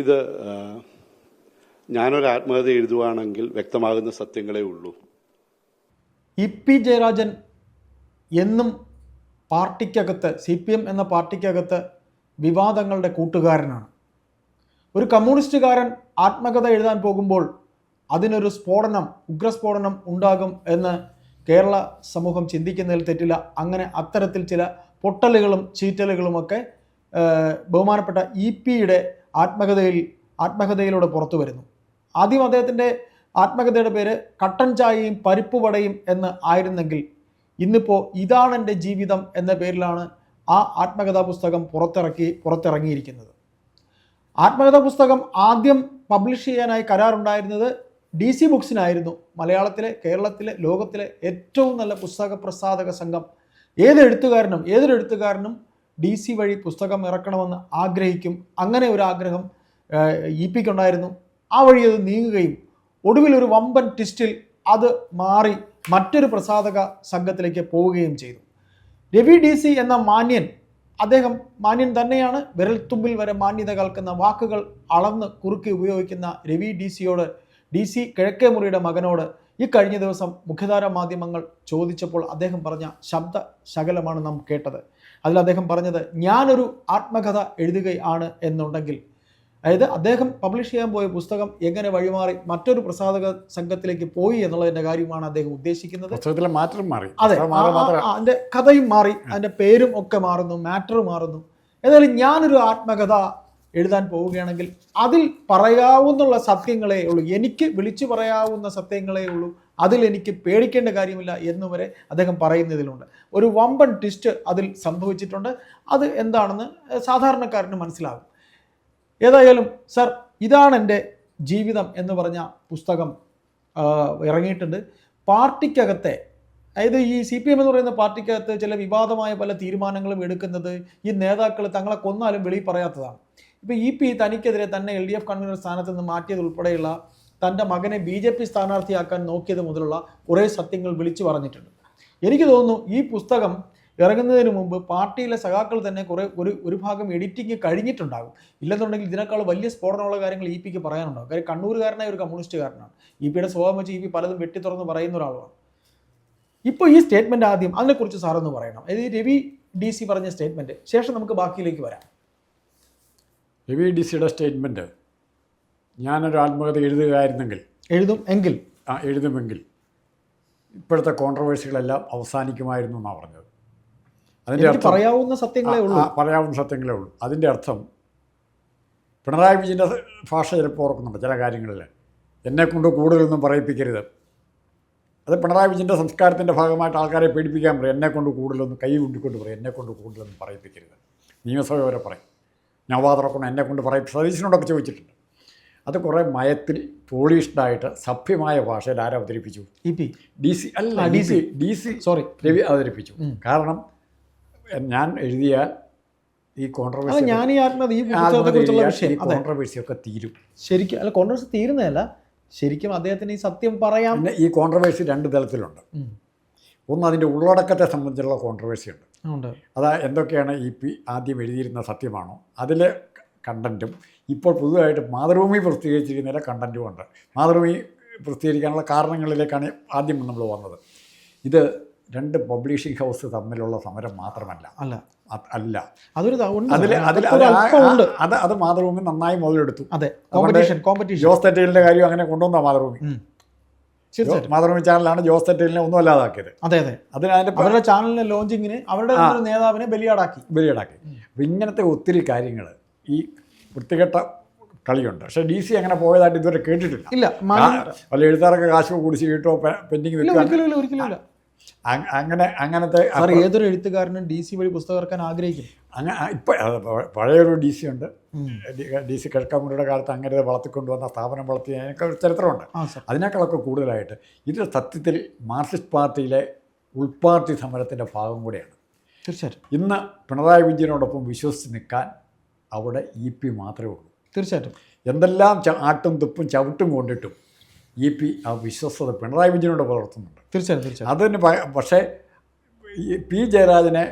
ഇത് ഞാനൊരു ആത്മകഥ എഴുതുവാണെങ്കിൽ വ്യക്തമാകുന്ന സത്യങ്ങളേ ഉള്ളൂ. ഇ പി ജയരാജൻ എന്നും പാർട്ടിക്കകത്ത് സി പി എം എന്ന പാർട്ടിക്കകത്ത് വിവാദങ്ങളുടെ കൂട്ടുകാരനാണ്. ഒരു കമ്മ്യൂണിസ്റ്റുകാരൻ ആത്മകഥ എഴുതാൻ പോകുമ്പോൾ അതിനൊരു സ്ഫോടനം ഉഗ്രസ്ഫോടനം ഉണ്ടാകും എന്ന് കേരള സമൂഹം ചിന്തിക്കുന്നതിൽ തെറ്റില്ല. അങ്ങനെ അത്തരത്തിൽ ചില പൊട്ടലുകളും ചീറ്റലുകളുമൊക്കെ ബഹുമാനപ്പെട്ട ഇ പിയുടെ ആത്മകഥയിൽ ആത്മകഥയിലൂടെ പുറത്തു വരുന്നു. ആദ്യം അദ്ദേഹത്തിന്റെ ആത്മകഥയുടെ പേര് കട്ടൻ ചായയും പരിപ്പ് വടയും എന്ന് ആയിരുന്നെങ്കിൽ ഇന്നിപ്പോൾ ഇതാണ് എന്റെ ജീവിതം എന്ന പേരിലാണ് ആ ആത്മകഥാ പുസ്തകം പുറത്തിറക്കി പുറത്തിറങ്ങിയിരിക്കുന്നത്. ആത്മകഥാ പുസ്തകം ആദ്യം പബ്ലിഷ് ചെയ്യാനായി കരാറുണ്ടായിരുന്നത് ഡി സി ബുക്സിനായിരുന്നു. മലയാളത്തിലെ കേരളത്തിലെ ലോകത്തിലെ ഏറ്റവും നല്ല പുസ്തക പ്രസാധക സംഘം. ഏത് എഴുത്തുകാരനും ഏതൊരു എഴുത്തുകാരനും ഡി സി വഴി പുസ്തകം ഇറക്കണമെന്ന് ആഗ്രഹിക്കും. അങ്ങനെ ഒരു ആഗ്രഹം ഇ പിക്കുണ്ടായിരുന്നു ആ വഴി അത് നീങ്ങുകയും ഒടുവിൽ ഒരു വമ്പൻ ട്വിസ്റ്റിൽ അത് മാറി മറ്റൊരു പ്രസാധക സംഘത്തിലേക്ക് പോവുകയും ചെയ്തു. രവി ഡി സി എന്ന മാന്യൻ അദ്ദേഹം മാന്യൻ തന്നെയാണ്. വിരൽത്തുമ്പിൽ വരെ മാന്യത കൽക്കുന്ന വാക്കുകൾ അളന്ന് കുറുക്കി ഉപയോഗിക്കുന്ന രവി ഡി സിയോട് ഡി സി കിഴക്കേ മുറിയുടെ മകനോട് ഈ കഴിഞ്ഞ ദിവസം മുഖ്യധാര മാധ്യമങ്ങൾ ചോദിച്ചപ്പോൾ അദ്ദേഹം പറഞ്ഞ ശബ്ദ ശകലമാണ് നാം കേട്ടത്. അതിൽ അദ്ദേഹം പറഞ്ഞത് ഞാനൊരു ആത്മകഥ എഴുതുകയാണ് എന്നുണ്ടെങ്കിൽ അതായത് അദ്ദേഹം പബ്ലിഷ് ചെയ്യാൻ പോയ പുസ്തകം എങ്ങനെ വഴിമാറി മറ്റൊരു പ്രസാധക സംഘത്തിലേക്ക് പോയി എന്നുള്ളതിന്റെ കാര്യമാണ് അദ്ദേഹം ഉദ്ദേശിക്കുന്നത്. പുസ്തകത്തിലെ മാറ്റം മാറി. അതെ. അതിന്റെ അതിന്റെ കഥയും മാറി അതിന്റെ പേരും ഒക്കെ മാറുന്നു മാറ്റർ മാറുന്നു. ഏതായാലും ഞാനൊരു ആത്മകഥ എഴുതാൻ പോവുകയാണെങ്കിൽ അതിൽ പറയാവുന്നുള്ള സത്യങ്ങളേ ഉള്ളൂ. എനിക്ക് വിളിച്ചു പറയാവുന്ന സത്യങ്ങളേ ഉള്ളൂ. അതിൽ എനിക്ക് പേടിക്കേണ്ട കാര്യമില്ല എന്നുവരെ അദ്ദേഹം പറയുന്നതിലുണ്ട്. ഒരു വമ്പൻ ട്വിസ്റ്റ് അതിൽ സംഭവിച്ചിട്ടുണ്ട്. അത് എന്താണെന്ന് സാധാരണക്കാരന് മനസ്സിലാകും. ഏതായാലും സർ ഇതാണ് എന്റെ ജീവിതം എന്ന് പറഞ്ഞ പുസ്തകം ഇറങ്ങിയിട്ടുണ്ട്. പാർട്ടിക്കകത്തെ അതായത് ഈ സി പി എം എന്ന് പറയുന്ന പാർട്ടിക്കകത്ത് ചില വിവാദമായ പല തീരുമാനങ്ങളും എടുക്കുന്നത് ഈ നേതാക്കൾ തങ്ങളെ കൊന്നാലും വെളിയിൽ പറയാത്തതാണ്. ഇപ്പോൾ ഇ പി തനിക്കെതിരെ തന്നെ എൽ ഡി എഫ് കൺവീനർ സ്ഥാനത്ത് നിന്ന് മാറ്റിയത് ഉൾപ്പെടെയുള്ള തന്റെ മകനെ ബി ജെ പി സ്ഥാനാർത്ഥിയാക്കാൻ നോക്കിയത് മുതലുള്ള കുറേ സത്യങ്ങൾ വിളിച്ചു പറഞ്ഞിട്ടുണ്ട്. എനിക്ക് തോന്നുന്നു ഈ പുസ്തകം ഇറങ്ങുന്നതിന് മുമ്പ് പാർട്ടിയിലെ സഖാക്കൾ തന്നെ കുറേ ഒരു ഒരു ഭാഗം എഡിറ്റിംഗ് കഴിഞ്ഞിട്ടുണ്ടാകും. ഇല്ലെന്നുണ്ടെങ്കിൽ ഇതിനേക്കാൾ വലിയ സ്ഫോടനമുള്ള കാര്യങ്ങൾ ഇ പിക്ക് പറയാനുണ്ടാകും. കാര്യം കണ്ണൂരുകാരനായ ഒരു കമ്മ്യൂണിസ്റ്റുകാരനാണ് ഇ പിയുടെ സ്വഭാവം വെച്ച് ഇ പി പലതും വെട്ടി തുറന്ന് പറയുന്ന ഒരാളാണ്. ഇപ്പോൾ ഈ സ്റ്റേറ്റ്മെന്റ് ആദ്യം അതിനെക്കുറിച്ച് സാറൊന്ന് പറയണം. അതായത് രവി ഡി സി പറഞ്ഞ സ്റ്റേറ്റ്മെന്റ്. ശേഷം നമുക്ക് ബാക്കിയിലേക്ക് വരാം. രവി ഡി സിയുടെ സ്റ്റേറ്റ്മെന്റ് ഞാനൊരു ആത്മകഥ എഴുതുകയായിരുന്നെങ്കിൽ. എഴുതും എങ്കിൽ. ആ എഴുതുമെങ്കിൽ. ഇപ്പോഴത്തെ കോൺട്രവേഴ്സികളെല്ലാം അവസാനിക്കുമായിരുന്നു എന്നാണ് പറഞ്ഞത്. അതിന്റെ അർത്ഥം പറയാവുന്ന സത്യങ്ങളെ ഉള്ളൂ. പറയാവുന്ന സത്യങ്ങളെ ഉള്ളൂ. അതിന്റെ അർത്ഥം പിണറായി വിജയന്റെ ഭാഷ ചിലപ്പോൾ ഓർക്കുന്നുണ്ട് ചില കാര്യങ്ങളിൽ. എന്നെ കൊണ്ട് കൂടുതലൊന്നും പറയിപ്പിക്കരുത്. അത് പിണറായി വിജയന്റെ സംസ്കാരത്തിന്റെ ഭാഗമായിട്ട് ആൾക്കാരെ പേടിപ്പിക്കാൻ പറയും. എന്നെക്കൊണ്ട് കൂടുതലൊന്നും കൈ ഉണ്ടിക്കൊണ്ട് പറയും. എന്നെക്കൊണ്ട് കൂടുതലൊന്നും പറയിപ്പിക്കരുത്. നിയമസഭ വരെ പറയും. നവാദറക്കൊണ്ട് എന്നെ കൊണ്ട് പറയും സതീശനോടൊക്കെ ചോദിച്ചിട്ടുണ്ട്. അത് കുറേ മയത്തിൽ പോളിഷ്ഡായിട്ട് സഭ്യമായ ഭാഷയിൽ ആരെ അവതരിപ്പിച്ചു? E P. ഡി സി അല്ല D C. D C sorry. Ravi അവതരിപ്പിച്ചു. കാരണം ഞാൻ എഴുതിയ ഈ കോൺട്രവേഴ്സി ഞാൻ ഈ കോൺട്രവേഴ്സി ഒക്കെ തീരും. ശരിക്കും അല്ല കോൺട്രവേഴ്സി തീരുന്നതല്ല. ശരിക്കും അദ്ദേഹത്തിന് ഈ സത്യം പറയാം. ഈ കോൺട്രവേഴ്സി രണ്ട് തലത്തിലുണ്ട്. ഒന്ന് അതിന്റെ ഉള്ളടക്കത്തെ സംബന്ധിച്ചുള്ള കോൺട്രവേഴ്സി ഉണ്ട്. അതാ എന്തൊക്കെയാണ് ഈ പി ആദ്യം എഴുതിയിരുന്ന സത്യമാണോ? അതിലെ കണ്ടന്റും ഇപ്പോൾ പുതുതായിട്ട് മാതൃഭൂമി പ്രസിദ്ധീകരിച്ചിരിക്കുന്നതിലെ കണ്ടന്റും ഉണ്ട്. മാതൃഭൂമി പ്രസിദ്ധീകരിക്കാനുള്ള കാരണങ്ങളിലേക്കാണ് ആദ്യം നമ്മൾ വന്നത്. ഇത് രണ്ട് പബ്ലിഷിംഗ് ഹൗസ് തമ്മിലുള്ള സമരം മാത്രമല്ല. അല്ല. അല്ല. അതൊരു. അതിൽ അതിൽ അത് അത് മാതൃഭൂമി നന്നായി മുതലെടുത്തു. അതെ. കോമ്പറ്റീഷൻ കോമ്പറ്റീഷൻ ജോസ് തെറ്റേലിന്റെ കാര്യം അങ്ങനെ കൊണ്ടുവന്ന മാതൃഭൂമി. തീർച്ചയായിട്ടും. മാതൃഭൂമി ചാനലാണ് ജോസ് തെറ്റലിനെ ഒന്നും അല്ലാതാക്കിയത്. അതെ അതെ. അതിന് അതിന്റെ അവരുടെ ചാനലിന്റെ ലോഞ്ചിങ്ങിന് അവരുടെ നേതാവിനെ ബലിയാടാക്കി. ബലിയാടാക്കി. അപ്പം ഇങ്ങനത്തെ ഒത്തിരി കാര്യങ്ങൾ ഈ വൃത്തികെട്ട കളിയുണ്ട്. പക്ഷേ ഡി സി അങ്ങനെ പോയതായിട്ട് ഇതുവരെ കേട്ടിട്ടില്ല. ഇല്ല വല്ല എഴുത്താറൊക്കെ കാശ് കുടിച്ച് കിട്ടോ പെൻഡിങ് ഒരിക്കലും അങ്ങനെ അങ്ങനത്തെ ഏതൊരു എഴുത്തുകാരനും ഡി സി വഴി പുസ്തകം ഇറക്കാൻ ആഗ്രഹിക്കും. അങ്ങനെ ഇപ്പം പഴയൊരു ഡി സി ഉണ്ട്. ഡി സി കിഴക്കാമുടിയുടെ കാലത്ത് അങ്ങനെ വളർത്തിക്കൊണ്ടുവന്ന സ്ഥാപനം വളർത്തി അതിനൊക്കെ ഒരു ചരിത്രമുണ്ട്. അതിനേക്കാളൊക്കെ കൂടുതലായിട്ട് ഇത് സത്യത്തിൽ മാർക്സിസ്റ്റ് പാർട്ടിയിലെ ഉൾപാർട്ടി സമരത്തിന്റെ ഭാഗം കൂടെയാണ്. തീർച്ചയായിട്ടും. ഇന്ന് പിണറായി വിജയനോടൊപ്പം വിശ്വസിച്ച് നിൽക്കാൻ അവിടെ ഇ പി മാത്രമേ ഉള്ളൂ. തീർച്ചയായിട്ടും. എന്തെല്ലാം ആട്ടും തുപ്പും ചവിട്ടും കൊണ്ടിട്ടും ഇ പി ആ വിശ്വസത പിണറായി വിജയനോട് പുലർത്തുന്നുണ്ട് തീർച്ചയായിട്ടും തീർച്ചയായിട്ടും. അതിന് പക്ഷേ പി ജയരാജനെ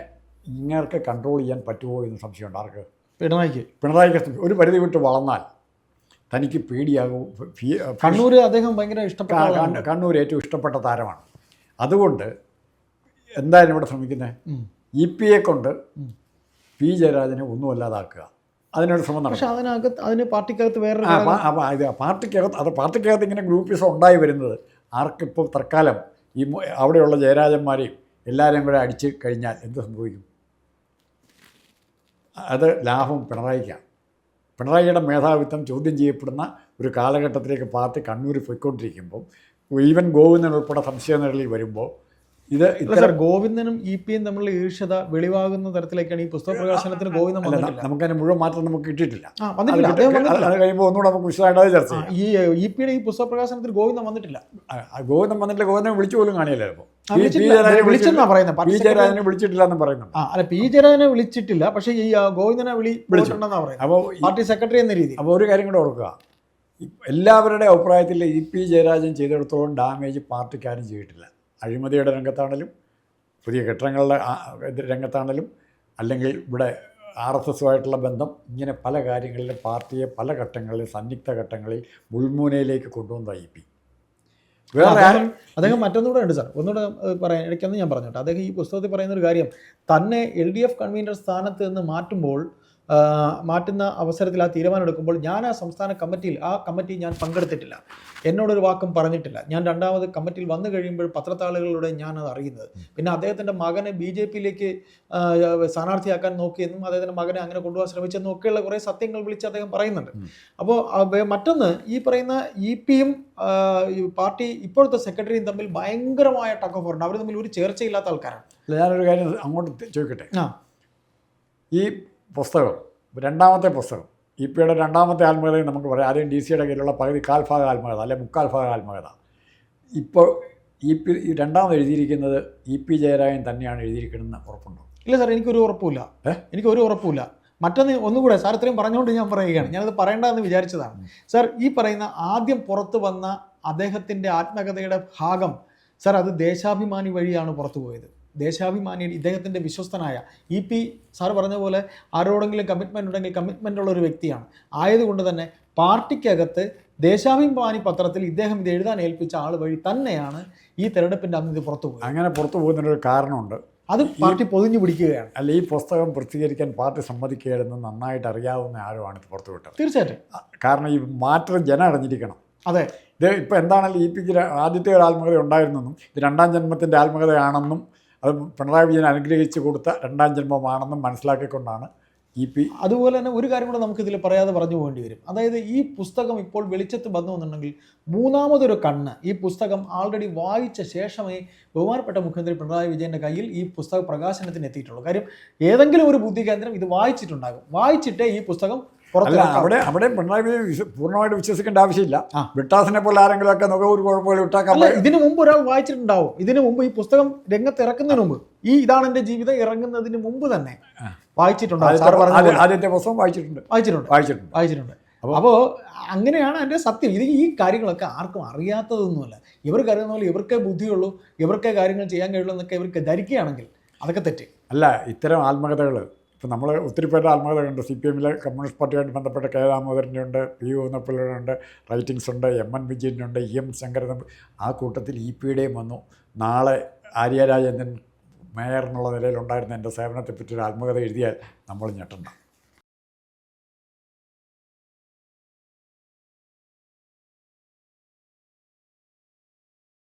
ഇങ്ങനെ കൺട്രോൾ ചെയ്യാൻ പറ്റുമോ എന്ന് സംശയമുണ്ട്. ആർക്ക്? പിണറായിക്ക്. പിണറായിക്ക് ഒരു പരിധി വിട്ട് വളർന്നാൽ തനിക്ക് പേടിയാകും. കണ്ണൂർ അദ്ദേഹം ഭയങ്കര ഇഷ്ടപ്പെട്ട കണ്ണൂർ ഏറ്റവും ഇഷ്ടപ്പെട്ട താരമാണ്. അതുകൊണ്ട് എന്തായാലും ഇവിടെ ശ്രമിക്കുന്നത്. ഇ പി എ കൊണ്ട് പി ജയരാജനെ ഒന്നുമല്ലാതാക്കുക. അതിനൊരു ശ്രമം നടക്കും. പക്ഷെ അതിനകത്ത് അതിന് പാർട്ടിക്കകത്ത് വേറെ ഇത് പാർട്ടിക്കകത്ത് അത് പാർട്ടിക്കകത്ത് ഇങ്ങനെ ഗ്രൂപ്പിസം ഉണ്ടായി വരുന്നത് ആർക്കിപ്പോൾ തൽക്കാലം ഈ അവിടെയുള്ള ജയരാജന്മാരെയും എല്ലാവരെയും കൂടെ അടിച്ച് കഴിഞ്ഞാൽ എന്ത് സംഭവിക്കും? അത് ലാഭം പിണറായിക്കാണ് പിണറായിയുടെ മേധാവിത്വം ചോദ്യം ചെയ്യപ്പെടുന്ന ഒരു കാലഘട്ടത്തിലേക്ക് പാർട്ടി കണ്ണൂർ പോയിക്കൊണ്ടിരിക്കുമ്പോൾ ഈവൻ ഗോവിന്ദൻ ഉൾപ്പെടെ സംശയ നിഴലിൽ വരുമ്പോൾ ഇത് സർ ഗോവിന്ദനും ഇ പിയും തമ്മിലുള്ള ഈർഷ്യത വെളിവാകുന്ന തരത്തിലേക്കാണ് ഈ പുസ്തക പ്രകാശനത്തിന് ഗോവിന്ദൻ നമുക്ക് അതിന് മുഴുവൻ മാറ്റം നമുക്ക് കിട്ടിയിട്ടില്ല. കഴിയുമ്പോൾ ഒന്നുകൂടെ നമുക്ക് വിശദമായിട്ട് ചർച്ച ചെയ്യാം. ഈ ഇ പിയുടെ ഈ പുസ്തക പ്രകാശനത്തിൽ ഗോവിന്ദൻ വന്നിട്ടില്ല. ഗോവിന്ദൻ വന്നിട്ടില്ല ഗോവിന്ദനെ വിളിച്ചു പോലും കാണിയല്ലോ ഇപ്പോൾ. പി ജയരാജനെ വിളിച്ചിട്ടില്ല എന്ന് പറയുന്നു അല്ല പി ജയരാജനെ വിളിച്ചിട്ടില്ല. പക്ഷേ ഈ ഗോവിന്ദനെ വിളി വിളിച്ചിട്ടുണ്ടെന്നാ പറയുന്നത്. അപ്പോൾ പാർട്ടി സെക്രട്ടറി എന്ന രീതി അപ്പോൾ ഒരു കാര്യം കൂടെ ഓർക്കുക. എല്ലാവരുടെ അഭിപ്രായത്തിൽ ഇ പി ജയരാജൻ ചെയ്തിടത്തോളം ഡാമേജ് പാർട്ടിക്കാരും ചെയ്തിട്ടില്ല. അഴിമതിയുടെ രംഗത്താണെങ്കിലും പുതിയ കെട്ടിടങ്ങളുടെ രംഗത്താണെങ്കിലും അല്ലെങ്കിൽ ഇവിടെ ആർ എസ് എസുമായിട്ടുള്ള ബന്ധം ഇങ്ങനെ പല കാര്യങ്ങളിലും പാർട്ടിയെ പല ഘട്ടങ്ങളിൽ സന്നിഗ്ധ ഘട്ടങ്ങളിൽ മുൾമൂനയിലേക്ക് കൊണ്ടുവന്ന ഐ പി വേറെ അദ്ദേഹം മറ്റൊന്നുകൂടെ ഉണ്ട് സാർ. ഒന്നുകൂടെ പറയാൻ ഇടയ്ക്കൊന്ന് ഞാൻ പറഞ്ഞോട്ടെ. അദ്ദേഹം ഈ പുസ്തകത്തിൽ പറയുന്ന ഒരു കാര്യം തന്നെ എൽ ഡി എഫ് കൺവീനർ സ്ഥാനത്ത് നിന്ന് മാറ്റുമ്പോൾ മാറ്റുന്ന അവസരത്തിൽ ആ തീരുമാനം എടുക്കുമ്പോൾ ഞാൻ ആ സംസ്ഥാന കമ്മിറ്റിയിൽ ആ കമ്മിറ്റി ഞാൻ പങ്കെടുത്തിട്ടില്ല. എന്നോടൊരു വാക്കും പറഞ്ഞിട്ടില്ല. ഞാൻ രണ്ടാമത് കമ്മിറ്റിയിൽ വന്നു കഴിയുമ്പോൾ പത്രത്താളുകളിലൂടെ ഞാൻ അത് അറിയുന്നത് പിന്നെ അദ്ദേഹത്തിന്റെ മകനെ ബി ജെ പിയിലേക്ക് സ്ഥാനാർത്ഥിയാക്കാൻ നോക്കിയെന്നും അദ്ദേഹത്തിന്റെ മകനെ അങ്ങനെ കൊണ്ടുപോകാൻ ശ്രമിച്ചെന്നും ഒക്കെയുള്ള കുറേ സത്യങ്ങൾ വിളിച്ച് അദ്ദേഹം പറയുന്നുണ്ട്. അപ്പോൾ മറ്റൊന്ന് ഈ പറയുന്ന ഇ പിയും പാർട്ടി ഇപ്പോഴത്തെ സെക്രട്ടറിയും തമ്മിൽ ഭയങ്കരമായ ടക്ക് ഓഫ് ഉണ്ട് അവർ തമ്മിൽ ഒരു ചേർച്ചയില്ലാത്ത ആൾക്കാരാണ്. അല്ല, ഞാനൊരു കാര്യം അങ്ങോട്ട് ചോദിക്കട്ടെ? ആ. ഈ പുസ്തകം. രണ്ടാമത്തെ പുസ്തകം. ഇ പിയുടെ രണ്ടാമത്തെ ആത്മകഥ നമുക്ക് പറയാം. ആദ്യം ഡി സിയുടെ കയ്യിലുള്ള പകുതി കാൽഭാഗ ആത്മകഥ അല്ലെ മുക്കാൽ ഭാഗ ആത്മകഥ. ഇപ്പോൾ ഇ പി രണ്ടാമത് എഴുതിയിരിക്കുന്നത് ഇ പി ജയരാജൻ തന്നെയാണ് എഴുതിയിരിക്കണമെന്ന് ഉറപ്പുണ്ടോ? ഇല്ല സാർ എനിക്കൊരു ഉറപ്പില്ല? എനിക്ക് ഒരു ഉറപ്പുമില്ല. മറ്റൊന്ന് ഒന്നുകൂടെ സാർ ഇത്രയും പറഞ്ഞുകൊണ്ട് ഞാൻ പറയുകയാണ്. ഞാനത് പറയേണ്ടതെന്ന് വിചാരിച്ചതാണ്. സാർ ഈ പറയുന്ന ആദ്യം പുറത്തു വന്ന അദ്ദേഹത്തിന്റെ ആത്മകഥയുടെ ഭാഗം സാർ അത് ദേശാഭിമാനി വഴിയാണ് പുറത്തു പോയത് ദേശാഭിമാനി ഇദ്ദേഹത്തിന്റെ വിശ്വസ്തനായ ഇ പി സാർ പറഞ്ഞ പോലെ ആരോടെങ്കിലും കമ്മിറ്റ്മെന്റ് ഉണ്ടെങ്കിൽ കമ്മിറ്റ്മെന്റ് ഉള്ള ഒരു വ്യക്തിയാണ്. ആയതുകൊണ്ട് തന്നെ പാർട്ടിക്കകത്ത് ദേശാഭിമാനി പത്രത്തിൽ ഇദ്ദേഹം ഇത് എഴുതാൻ ഏൽപ്പിച്ച ആൾ വഴി തന്നെയാണ് ഈ തെരഞ്ഞെടുപ്പിന്റെ അന്ന് ഇത് പുറത്തു പോകുന്നത് അങ്ങനെ പുറത്തു പോകുന്നതിനൊരു കാരണമുണ്ട്. അത് പാർട്ടി പൊതിഞ്ഞു പിടിക്കുകയാണ്. അല്ല ഈ പുസ്തകം പ്രസിദ്ധീകരിക്കാൻ പാർട്ടി സമ്മതിക്കുകയായിരുന്നു. നന്നായിട്ട് അറിയാവുന്ന ആരുമാണ് ഇത് പുറത്തു വിട്ടത്? തീർച്ചയായിട്ടും. കാരണം ഈ മാറ്റം ജനം അറിഞ്ഞിരിക്കണം. അതെ. ഇത് ഇപ്പോൾ എന്താണെങ്കിലും ഇ പിക്ക് ആദ്യത്തെ ഒരു ആത്മകഥ ഉണ്ടായിരുന്നെന്നും ഇത് രണ്ടാം ജന്മത്തിന്റെ ആത്മകഥയാണെന്നും അത് പിണറായി വിജയൻ അനുഗ്രഹിച്ചു കൊടുത്ത രണ്ടാം ജന്മമാണെന്നും മനസ്സിലാക്കിക്കൊണ്ടാണ് ഇ പി അതുപോലെ തന്നെ ഒരു കാര്യം കൂടെ നമുക്കിതിൽ പറയാതെ പറഞ്ഞു പോകേണ്ടി വരും. അതായത് ഈ പുസ്തകം ഇപ്പോൾ വെളിച്ചത്ത് വന്നു എന്നുണ്ടെങ്കിൽ മൂന്നാമതൊരു കണ്ണ് ഈ പുസ്തകം ആൾറെഡി വായിച്ച ശേഷമേ ബഹുമാനപ്പെട്ട മുഖ്യമന്ത്രി പിണറായി വിജയന്റെ കയ്യിൽ ഈ പുസ്തക പ്രകാശനത്തിന് എത്തിയിട്ടുള്ളൂ. കാര്യം ഏതെങ്കിലും ഒരു ബുദ്ധി കേന്ദ്രം ഇത് വായിച്ചിട്ടുണ്ടാകും. വായിച്ചിട്ടേ ഈ പുസ്തകം അല്ല അവിടെ അവിടെ പിണറായി വിജയൻ പൂർണമായിട്ട് വിശ്വസിക്കേണ്ട ആവശ്യമില്ല. വിട്ടാസിനെ പോലെ ആരെങ്കിലുമൊക്കെ നമുക്ക് ഒരു കുഴപ്പമില്ല വിട്ടാക്കാൻ ഇതിനു മുമ്പ് ഒരാൾ വായിച്ചിട്ടുണ്ടാവും. ഇതിനു മുമ്പ് ഈ പുസ്തകം രംഗത്ത് ഇറക്കുന്നതിന് മുമ്പ്. ഈ ഇതാണ് എന്റെ ജീവിതം ഇറങ്ങുന്നതിന് മുമ്പ് തന്നെ വായിച്ചിട്ടുണ്ട് വായിച്ചിട്ടുണ്ടാവും. സാർ ആദ്യത്തെ പുസ്തകം വായിച്ചിട്ടുണ്ട്. വായിച്ചിട്ടുണ്ട്. വായിച്ചിട്ടുണ്ട്. വായിച്ചിട്ടുണ്ട്. അപ്പോ അപ്പോൾ അങ്ങനെയാണ് എന്റെ സത്യം. ഇത് ഈ കാര്യങ്ങളൊക്കെ ആർക്കും അറിയാത്തതൊന്നുമല്ല. ഇവർക്ക് അറിയുന്ന പോലെ ഇവർക്കേ ബുദ്ധിയുള്ളൂ ഇവർക്കേ കാര്യങ്ങൾ ചെയ്യാൻ കഴിയുള്ളൂ എന്നൊക്കെ ഇവർക്ക് ധരിക്കുകയാണെങ്കിൽ അതൊക്കെ തെറ്റ്. അല്ല ഇത്തരം ആത്മകഥകൾ ഇപ്പം നമ്മൾ ഒത്തിരി പേരുടെ ആത്മകഥ ഉണ്ട് സി പി എമ്മിലെ കമ്മ്യൂണിസ്റ്റ് പാർട്ടിയായിട്ട് ബന്ധപ്പെട്ട കെ ദാമോദരന്റെ ഉണ്ട് പി ഊന്നപ്പിള്ളയുടെ ഉണ്ട് റൈറ്റിങ്സ് ഉണ്ട് എം എൻ വിജയന്റെ ഉണ്ട് ഇ എം ശങ്കരൻ ആ കൂട്ടത്തിൽ ഇ പിയുടെയും വന്നു. നാളെ ആര്യ രാജേന്ദ്രൻ മേയർ എന്നുള്ള നിലയിലുണ്ടായിരുന്ന എന്റെ സേവനത്തെപ്പറ്റി ഒരു ആത്മകഥ എഴുതിയാൽ നമ്മൾ ഞെട്ടണ്ട.